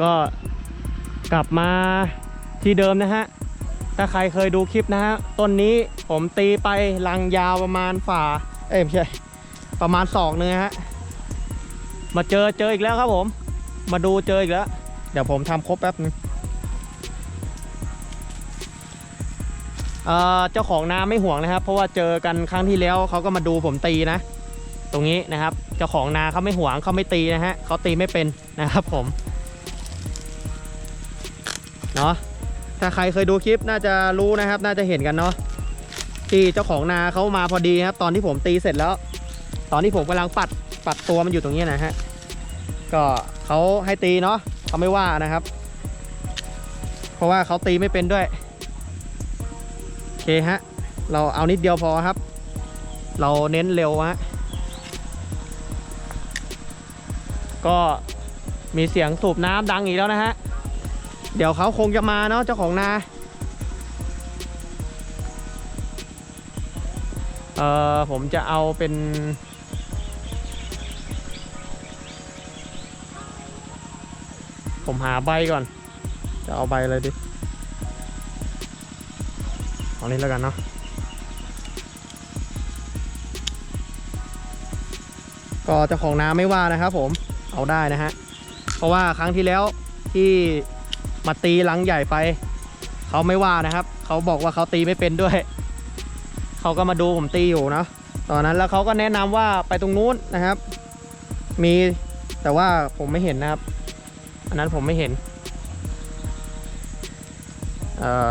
ก็กลับมาที่เดิมนะฮะ ถ้าใครเคยดูคลิปนะฮะ ต้นนี้ผมตีไปลังยาวประมาณฝ่า เอ้ยไม่ใช่ ประมาณศอกนึงฮะ มาเจอเจออีกแล้วครับผม มาดูเจออีกแล้ว เดี๋ยวผมทำครบแป๊บนึงเอ่อเจ้าของนาไม่ห่วงนะครับ เพราะว่าเจอกันครั้งที่แล้วเขาก็มาดูผมตีนะ ตรงนี้นะครับ เจ้าของนาเขาไม่หวงเขาไม่ตีนะฮะเขาตีไม่เป็นนะครับผมเนาะถ้าใครเคยดูคลิปน่าจะรู้นะครับ น่าจะเห็นกันเนาะที่เจ้าของนาเขามาพอดีครับ ตอนที่ผมตีเสร็จแล้ว ตอนที่ผมกำลังปัดปัดตัวมันอยู่ตรงนี้นะฮะก็เขาให้ตีเนาะเขาไม่ว่านะครับ เพราะว่าเขาตีไม่เป็นด้วยโอเคฮะเราเอานิดเดียวพอครับ เราเน้นเร็วฮะ ก็มีเสียงสูบน้ำดังอีกแล้วนะฮะ เดี๋ยวเขาคงจะมาเนาะเจ้าของนาเอ่อผมจะเอาเป็นผมหาใบก่อน จะเอาใบอะไรดิเอานี้แล้วกันเนาะ ก็เจ้าของน้ำไม่ว่านะครับผม เอาได้นะฮะ เพราะว่าครั้งที่แล้วที่มาตีลังใหญ่ไป เขาไม่ว่านะครับ เขาบอกว่าเขาตีไม่เป็นด้วย เขาก็มาดูผมตีอยู่เนาะตอนนั้นแล้วเขาก็แนะนำว่าไปตรงนู้นนะครับ มีแต่ว่าผมไม่เห็นนะครับ อันนั้นผมไม่เห็น เอ่อ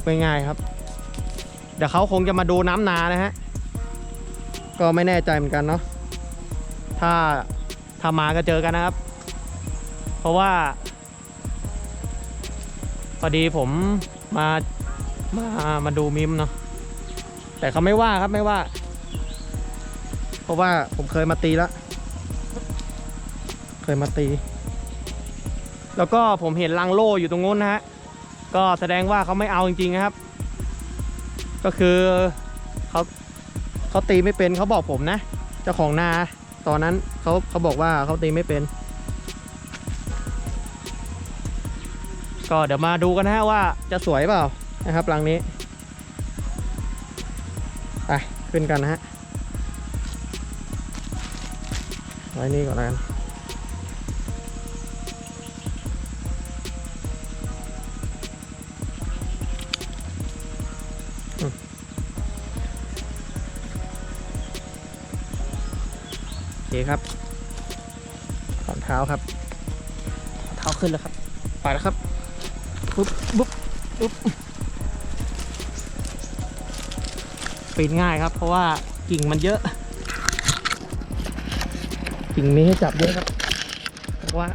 บง่ายๆครับ เดี๋ยวเขาคงจะมาดูน้ำนานะฮะ ก็ไม่แน่ใจเหมือนกันเนาะ ถ้าถ้ามาก็เจอกันนะครับ เพราะว่าพอดีผมมามามาดูมิมเนาะ แต่เขาไม่ว่าครับไม่ว่า เพราะว่าผมเคยมาตีแล้ว เคยมาตี แล้วก็ผมเห็นลังโล่อยู่ตรงนู้นนะฮะ ก็แสดงว่าเขาไม่เอาจริงๆนะครับ ก็คือเขาเขาตีไม่เป็นเขาบอกผมนะ เจ้าของนาตอนนั้นเขาเขาบอกว่าเขาตีไม่เป็น ก็เดี๋ยวมาดูกันนะฮะว่าจะสวยเปล่านะครับรังนี้ไปขึ้นกันนะฮะไว้นี่ก่อนแล้วกัน โอเคครับถอนเท้าครับถอนเท้าขึ้นแล้วครับ ไปแล้วครับปุ๊บปุ๊บปุ๊บปีนง่ายครับ เพราะว่ากิ่งมันเยอะ กิ่งนี้ให้จับเยอะครับแต่ว่า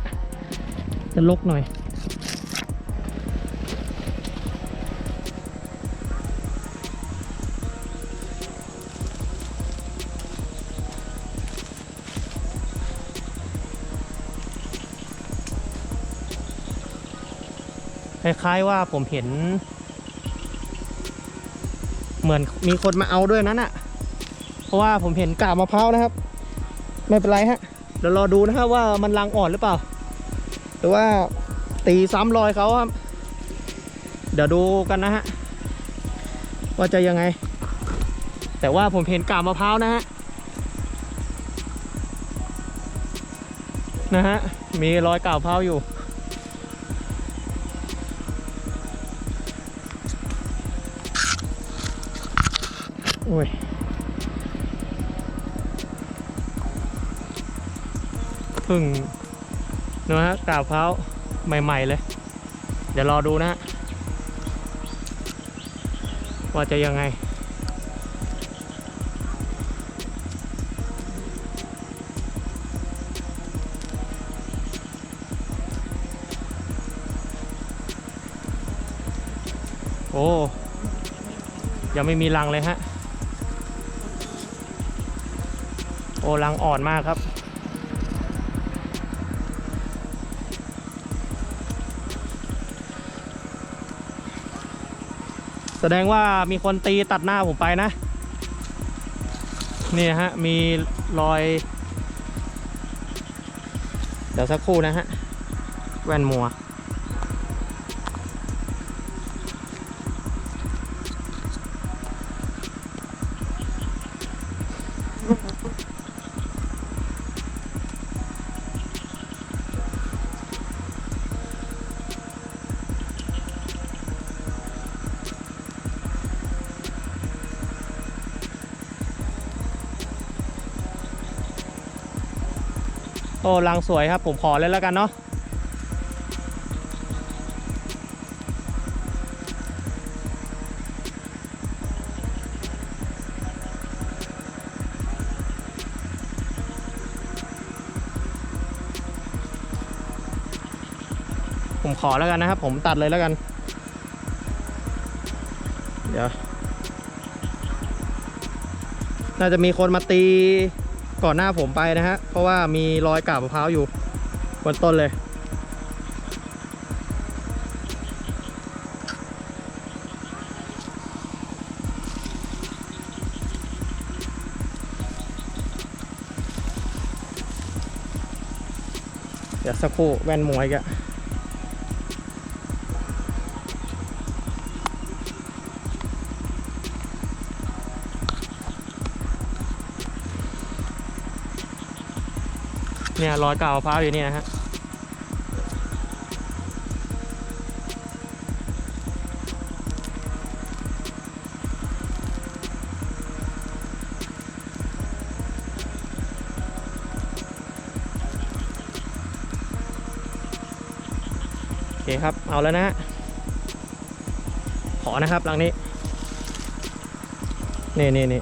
จะลกหน่อย คล้าย ๆ ว่าผมเห็น เหมือนมีคนมาเอาด้วยนั้นอะเพราะว่าผมเห็นกาบมะพร้าวนะครับ ไม่เป็นไรฮะเดี๋ยวรอดูนะครับว่ามันรังอ่อนหรือเปล่า หรือว่าตีซ้ำรอยเขาครับ เดี๋ยวดูกันนะฮะ ว่าจะยังไง แต่ว่าผมเห็นกาบมะพร้าวนะฮะนะฮะมีรอยกาบมะพร้าวอยู่ อ้ยพึ่งนะฮะกาบเท้าใหม่ ๆ เลย เดี๋ยวรอดูนะฮะว่าจะยังไง โอ้ ยังไม่มีรังเลยฮะ โอ้ลังอ่อนมากครับ แสดงว่ามีคนตีตัดหน้าผมไปนะ นี่ฮะ มีรอย เดี๋ยวสักครู่นะฮะ แว่นมัว โอ้ลังสวยครับ ผมขอเลยแล้วกันเนาะผมขอแล้วกันนะครับ ผมตัดเลยแล้วกัน เดี๋ยว น่าจะมีคนมาตี ก่อนหน้าผมไปนะฮะ เพราะว่ามีรอยกาบมะพร้าวอยู่บนต้นเลย เดี๋ยวสักครู่แว่นมวยกัน เนี่ยรอยเก่ามะพร้าวอยู่นี่นะฮะโอเคครับ เอาแล้วนะฮะขอนะครับหลังนี้ นี่นี่นี่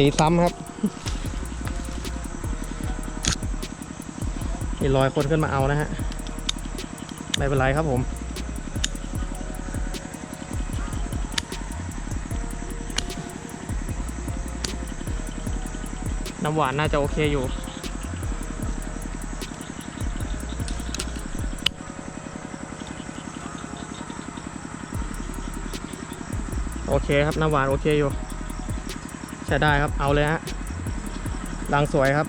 ตีซ้ำครับมีรอยคนขึ้นมาเอานะฮะ ไม่เป็นไรครับผม น้ำหวานน่าจะโอเคอยู่โอเคครับน้ำหวานโอเคอยู่ ใช้ได้ครับเอาเลยฮะรังสวยครับ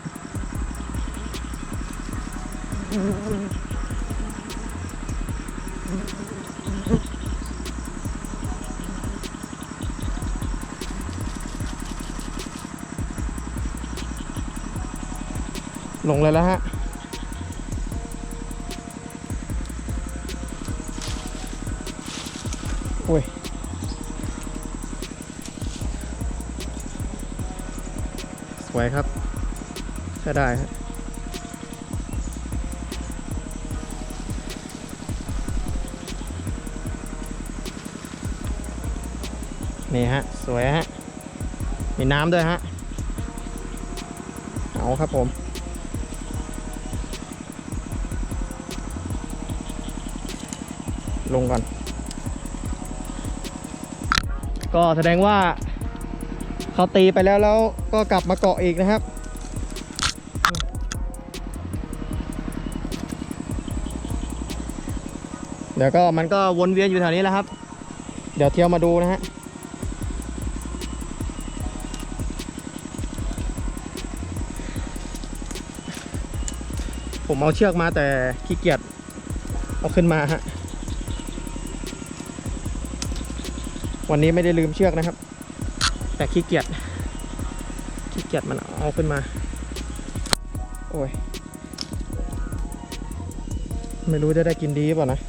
ลงเลยแล้วฮะอุ้ย สวยครับใช้ได้ฮะนี่ฮะ สวยฮะ มีน้ำด้วยฮะ เอาครับผม ลงก่อน ก็แสดงว่า เขาตีไปแล้วแล้วก็กลับมาเกาะอีกนะครับ เดี๋ยวก็มันก็วนเวียนอยู่แถวนี้แหละครับ เดี๋ยวเที่ยวมาดูนะฮะผมเอาเชือกมาแต่ขี้เกียจเอาขึ้นมาฮะวันนี้ไม่ได้ลืมเชือกนะครับ แต่ขี้เกียจขี้เกียจมันเอาขึ้นมา โอ้ย ไม่รู้จะได้กินดีเปล่านะ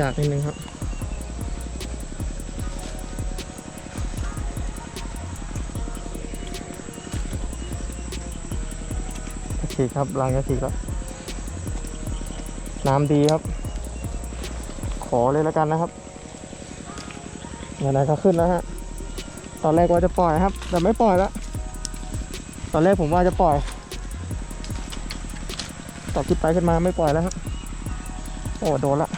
ยากนิดนึงครับ ฉีกครับรังจะฉีกแล้ว น้ำดีครับ ขอเลยแล้วกันนะครับไหนๆก็ขึ้นแล้วฮะ ตอนแรกว่าจะปล่อยครับ แต่ไม่ปล่อยแล้ว ตอนแรกผมว่าจะปล่อยต่อคิดไปขึ้นมาไม่ปล่อยแล้วครับ โอ้โดนละ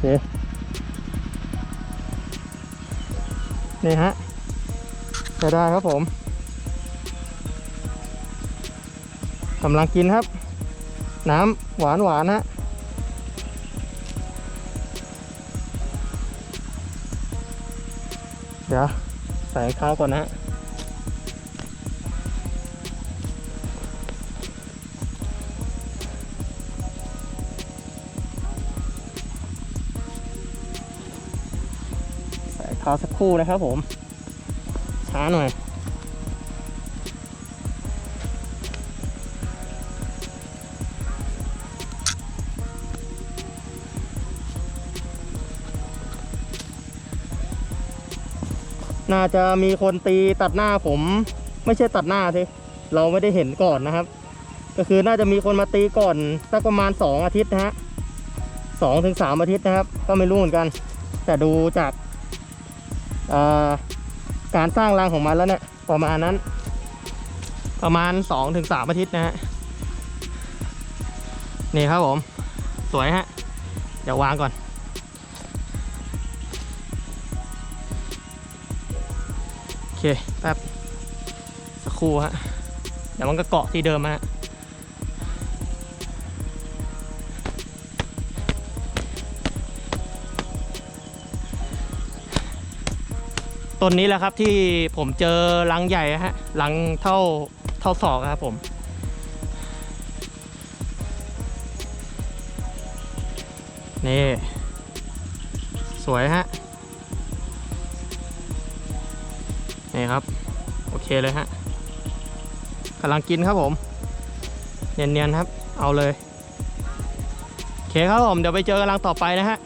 เคนี่ฮะจะได้ครับผมกำลังกินครับ น้ำหวานหวานฮะเดี๋ยวใส่ข้าวก่อนนะ ข้าสักครู่นะครับผม ช้าหน่อย น่าจะมีคนตีตัดหน้าผม ไม่ใช่ตัดหน้าสิเราไม่ได้เห็นก่อนนะครับ ก็คือน่าจะมีคนมาตีก่อนสักประมาณสองอาทิตย์นะฮะสองถึงสามอาทิตย์นะครับ ก็ไม่รู้เหมือนกัน แต่ดูจาก การสร้างรังของมันแล้วเนี่ยประมาณนั้น ประมาณสองถึงสามอาทิตย์นะฮะนี่ครับผม สวยฮะ เดี๋ยววางก่อนโอเคแป๊บสักครู่ฮะเดี๋ยวมันก็เกาะที่เดิมฮะ ต้นนี้แหละครับที่ผมเจอรังใหญ่ฮะรังเท่าเท่าศอกครับผมนี่สวยฮะนี่ครับ โอเคเลยฮะกำลังกินครับผม เนียนๆครับ เอาเลย โอเคครับผม เดี๋ยวไปเจอกันรังต่อไปนะฮะ